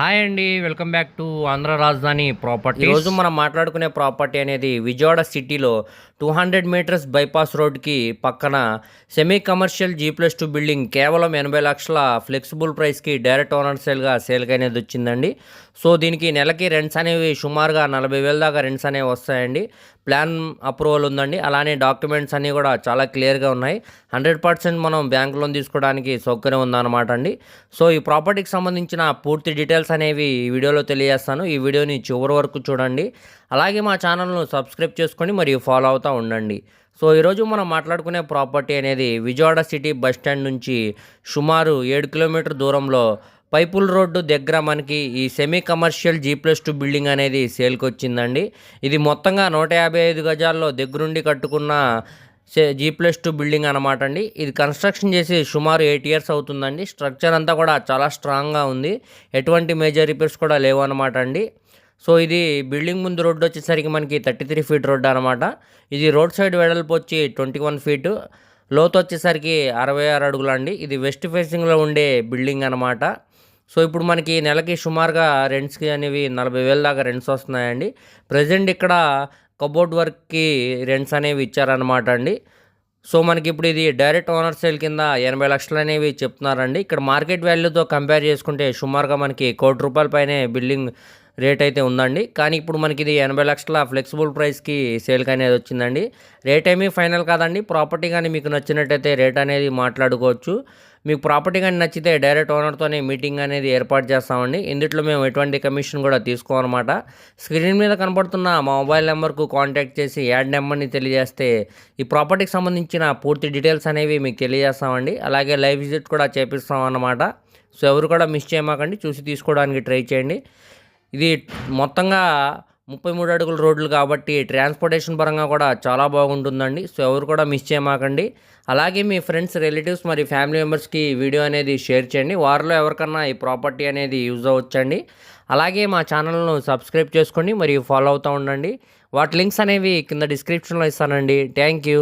Hi అండి welcome back to Andhra రాజధాని property ఈరోజు మనం మాట్లాడుకునే ప్రాపర్టీ అనేది విజయవాడ సిటీలో టూ హండ్రెడ్ మీటర్స్ బైపాస్ రోడ్కి పక్కన semi commercial G plus two building కేవలం ఎనభై లక్షల ఫ్లెక్సిబుల్ ప్రైస్కి డైరెక్ట్ ఓనర్ సేల్గా సేల్కి అనేది వచ్చిందండి. సో దీనికి నెలకి రెంట్స్ అనేవి సుమారుగా నలభై వేల దాకా రెంట్స్ అనేవి వస్తాయండి. ప్లాన్ అప్రూవల్ ఉందండి. అలానే డాక్యుమెంట్స్ అన్నీ కూడా చాలా క్లియర్గా ఉన్నాయి. హండ్రెడ్ పర్సెంట్ మనం బ్యాంక్ లోన్ తీసుకోవడానికి సౌకర్యం ఉందన్నమాట అండి. సో ఈ ప్రాపర్టీకి సంబంధించిన పూర్తి డీటెయిల్స్ అనేవి ఈ వీడియోలో తెలియజేస్తాను. ఈ వీడియోని చివరి వరకు చూడండి. అలాగే మా ఛానల్ను సబ్స్క్రైబ్ చేసుకొని మరియు ఫాలో అవుతాం. ఉండండి. సో ఈరోజు మనం మాట్లాడుకునే ప్రాపర్టీ అనేది విజయవాడ సిటీ బస్ స్టాండ్ నుంచి సుమారు ఏడు కిలోమీటర్ దూరంలో పైపుల్ రోడ్డు దగ్గర మనకి ఈ semi commercial G plus two building అనేది సేల్కి వచ్చిందండి ఇది మొత్తంగా నూట యాభై ఐదు గజాల్లో దగ్గరుండి కట్టుకున్న జీ ప్లస్ టూ బిల్డింగ్ అనమాట అండి. ఇది కన్స్ట్రక్షన్ చేసి సుమారు ఎయిట్ ఇయర్స్ అవుతుందండి. స్ట్రక్చర్ అంతా కూడా చాలా స్ట్రాంగ్గా ఉంది. ఎటువంటి మేజర్ రిపేర్స్ కూడా లేవు అనమాట అండి. సో ఇది బిల్డింగ్ ముందు రోడ్డు వచ్చేసరికి మనకి థర్టీ త్రీ ఫీట్ రోడ్డు అనమాట ఇది రోడ్ సైడ్ వెడల్పు వచ్చి ట్వంటీ వన్ ఫీటు. లోతు వచ్చేసరికి అరవై ఆరు అడుగులు అండి. ఇది వెస్ట్ ఫేసింగ్లో ఉండే బిల్డింగ్ అనమాట సో ఇప్పుడు మనకి నెలకి సుమారుగా రెంట్స్కి అనేవి నలభై వేల దాకా రెంట్స్ వస్తున్నాయండి. ప్రజెంట్ ఇక్కడ కబోర్డ్ వర్క్కి రెంట్స్ అనేవి ఇచ్చారనమాట అండి. సో మనకి ఇప్పుడు ఇది డైరెక్ట్ ఓనర్ సేల్ కింద ఎనభై లక్షలు అనేవి చెప్తున్నారండి. ఇక్కడ మార్కెట్ వాల్యూతో కంపేర్ చేసుకుంటే సుమారుగా మనకి కోటి రూపాయల పైనే బిల్డింగ్ రేట్ అయితే ఉందండి. కానీ ఇప్పుడు మనకి ఇది ఎనభై లక్షల ఫ్లెక్సిబుల్ ప్రైస్కి సేల్కి అనేది వచ్చిందండి. రేట్ ఏమీ ఫైనల్ కాదండి. ప్రాపర్టీ కానీ మీకు నచ్చినట్టయితే రేట్ అనేది మాట్లాడుకోవచ్చు. మీకు ప్రాపర్టీ కానీ నచ్చితే డైరెక్ట్ ఓనర్తోనే మీటింగ్ అనేది ఏర్పాటు చేస్తామండి. ఇందులో మేము ఎటువంటి కమిషన్ కూడా తీసుకోమన్నమాట స్క్రీన్ మీద కనపడుతున్న మా మొబైల్ నెంబర్కు కాంటాక్ట్ చేసి యాడ్ నెంబర్ని తెలియజేస్తే ఈ ప్రాపర్టీకి సంబంధించిన పూర్తి డీటెయిల్స్ అనేవి మీకు తెలియజేస్తామండి. అలాగే లైవ్ విజిట్ కూడా చేపిస్తాం అన్నమాట. సో ఎవరు కూడా మిస్ చేయమాకండి. చూసి తీసుకోవడానికి ట్రై చేయండి. ఇది మొత్తంగా ముప్పై మూడు అడుగుల రోడ్లు కాబట్టి ట్రాన్స్పోర్టేషన్ పరంగా కూడా చాలా బాగుంటుందండి. సో ఎవరు కూడా మిస్ చేయమాకండి. అలాగే మీ ఫ్రెండ్స్ రిలేటివ్స్ మరి ఫ్యామిలీ మెంబర్స్కి వీడియో అనేది షేర్ చేయండి. వారిలో ఎవరికన్నా ఈ ప్రాపర్టీ అనేది యూజ్ అవ్వచ్చండి. అలాగే మా ఛానల్ను సబ్స్క్రైబ్ చేసుకోండి. మరియు ఫాలో అవుతూ ఉండండి. వాటి లింక్స్ అనేవి కింద డిస్క్రిప్షన్లో ఇస్తానండి. Thank you.